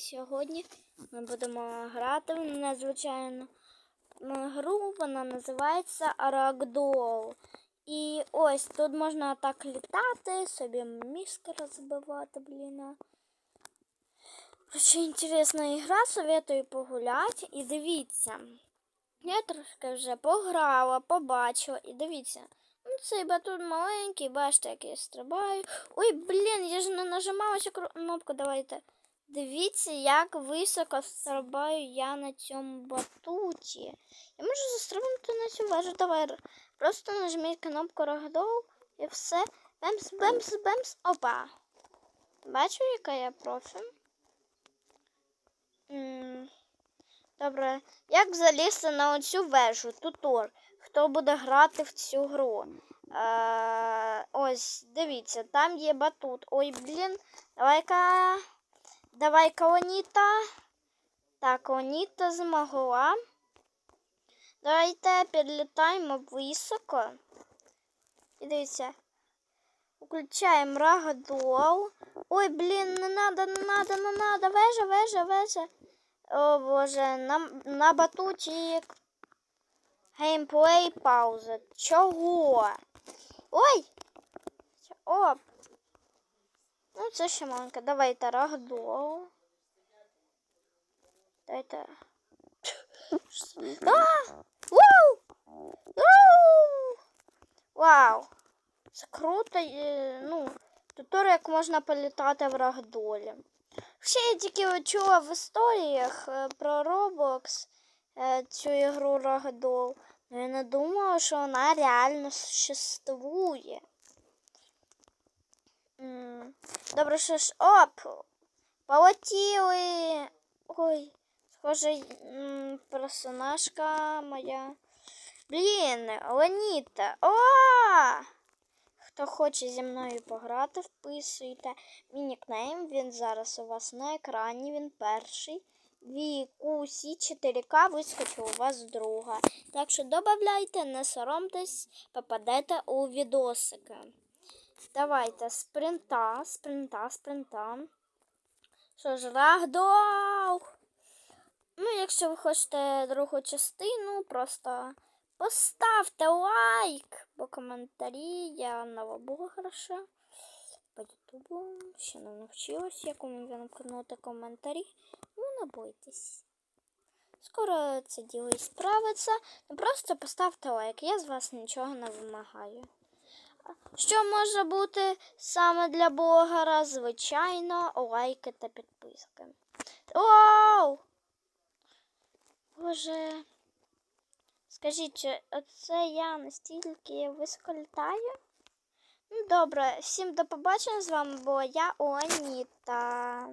сьогодні ми будемо грати в незвичайну гру. Вона називається Ragdoll. І ось тут можна так літати, собі мізки розбивати, блін. Короче, інтересна ігра, советую погуляти. І дивіться. Я трошки вже пограла, побачила і дивіться. Ну, цей батут маленький, бачите, як я стрибаю. Ой, блін, я ж не нажимала цю кнопку, давайте. Дивіться, як високо стрибаю я на цьому батуті. Я можу застрибнути на цю вежу. Давай просто нажміть кнопку Рагдол і все. Бемс, бемс, бемс. Опа. Бачу, яка я профі. Добре. Як залізти на оцю вежу? Тутор. Хто буде грати в цю гру? Е, ось, дивіться, там є батут. Ой, блін. Давай-ка. Давай-ка Оніта. Так, Оніта змогла. Давайте підлітаємо високо. І дивіться. Включаємо рагдол. Ой, блін, не надо, не надо, не надо. Вежа, вежа, вежа. О боже, на, на батутик. Геймплей пауза. Чого? Ой! Оп. Ну, це ще маленька. Давайте рагдол. Давайте. А! Вау! Вау! Вау! Це круто. Ну, тут як можна політати в рагдолі. Ще я тільки чула в історіях е, про Roblox е, цю ігру Рагдол. Ну, я не думала, що вона реально существує. Добре, що ж. Оп! Полетіли! Ой, схоже, персонажка моя. Блін, Леоніта. О! Хто хоче зі мною пограти, вписуйте мій нікнейм. Він зараз у вас на екрані, він перший. Вікусі 4К вискочив у вас друга. Так що додавайте, не соромтесь, попадете у відосики. Давайте спринта, спринта, спринта. Що ж, рагдол! Ну, якщо ви хочете другу частину, просто поставте лайк, бо коментарі я новоблогерша по ютубу. Ще не навчилась, як вимкнути коментарі. Ну, не бойтесь. Скоро це діло і справиться. Просто поставте лайк, я з вас нічого не вимагаю. Що може бути саме для блогера? Звичайно, лайки та підписки. Вау! Боже. Скажіть, оце я настільки високо літаю? Ну, добре, всім до побачення з вами була я Оніта.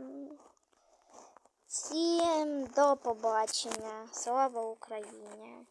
Всім до побачення. Слава Україні!